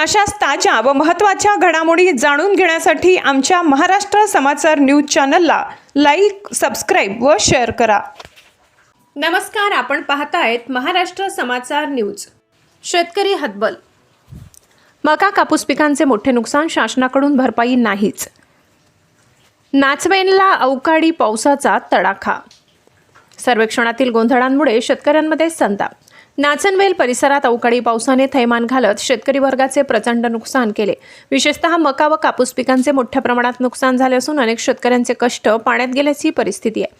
अशाच ताज्या व महत्त्वाच्या घडामोडी जाणून घेण्यासाठी आमच्या महाराष्ट्र समाचार न्यूज चॅनलला लाईक सबस्क्राईब व शेअर करा. नमस्कार आपण पाहतायत महाराष्ट्र समाचार न्यूज. शेतकरी हतबल. मका कापूस पिकांचे मोठे नुकसान शासनाकडून भरपाई नाहीच. नाचवेनला अवकाळी पावसाचा तडाखा. सर्वेक्षणातील गोंधळांमुळे शेतकऱ्यांमध्ये संताप. नाचनवेल परिसरात अवकाळी पावसाने थैमान घालत शेतकरी वर्गाचे प्रचंड नुकसान केले. विशेषतः मका व कापूस पिकांचे मोठ्या प्रमाणात नुकसान झाले असून अनेक शेतकऱ्यांचे कष्ट पाण्यात गेल्याची परिस्थिती आहे.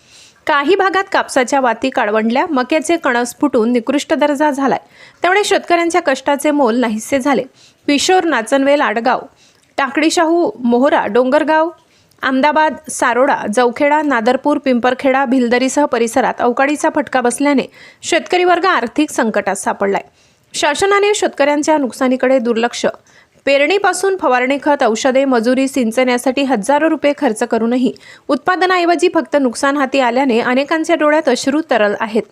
काही भागात कापसाच्या वाती काळवंडल्या मक्याचे कणस फुटून निकृष्ट दर्जा झालाय. त्यामुळे शेतकऱ्यांच्या कष्टाचे मोल नाहीसे झाले. पिशोर नाचनवेल आडगाव टाकडीशाहू मोहरा डोंगरगाव अहमदाबाद सारोडा जवखेडा नादरपूर पिंपरखेडा भिलदरीसह परिसरात अवकाळीचा फटका बसल्याने शेतकरी वर्ग आर्थिक संकटात सापडलाय. शासनाने शेतकऱ्यांच्या नुकसानीकडे दुर्लक्ष. पेरणीपासून फवारणी खत औषधे मजुरी सिंचन यासाठी हजारो रुपये खर्च करूनही उत्पादनाऐवजी फक्त नुकसान हाती आल्याने अनेकांच्या डोळ्यात अश्रू तरल आहेत.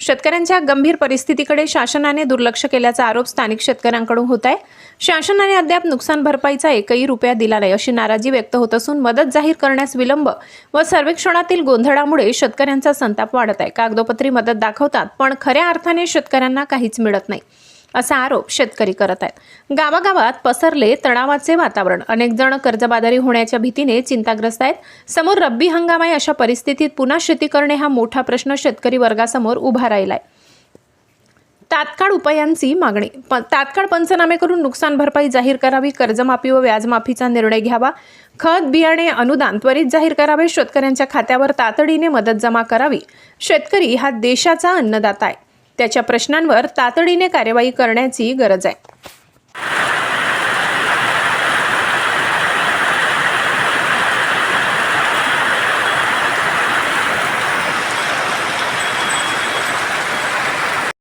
शेतकऱ्यांच्या गंभीर परिस्थितीकडे शासनाने दुर्लक्ष केल्याचा आरोप स्थानिक शेतकऱ्यांकडून होत आहे शासनाने अद्याप नुकसान भरपाईचा एकही रुपया दिला नाही अशी नाराजी व्यक्त होत असून मदत जाहीर करण्यास विलंब व सर्वेक्षणातील गोंधळामुळे शेतकऱ्यांचा संताप वाढत आहे. कागदोपत्री मदत दाखवतात पण खऱ्या अर्थाने शेतकऱ्यांना काहीच मिळत नाही. असा आरोप शेतकरी करत आहेत. गावागावात पसरले तणावाचे वातावरण. अनेक जण कर्जबाजारी होण्याच्या भीतीने चिंताग्रस्त आहेत. समोर रब्बी हंगाम आहे अशा परिस्थितीत पुन्हा शेती करणे हा मोठा प्रश्न शेतकरी वर्गासमोर उभा राहिलाय. तात्काळ उपायांची मागणी. प तात्काळ पंचनामे करून नुकसान भरपाई जाहीर करावी कर्जमाफी व व्याजमाफीचा निर्णय घ्यावा. खत बियाणे अनुदान त्वरित जाहीर करावे शेतकऱ्यांच्या खात्यावर तातडीने मदत जमा करावी. शेतकरी हा देशाचा अन्नदाता आहे. त्याच्या प्रश्नांवर तातडीने कार्यवाही करण्याची गरज आहे.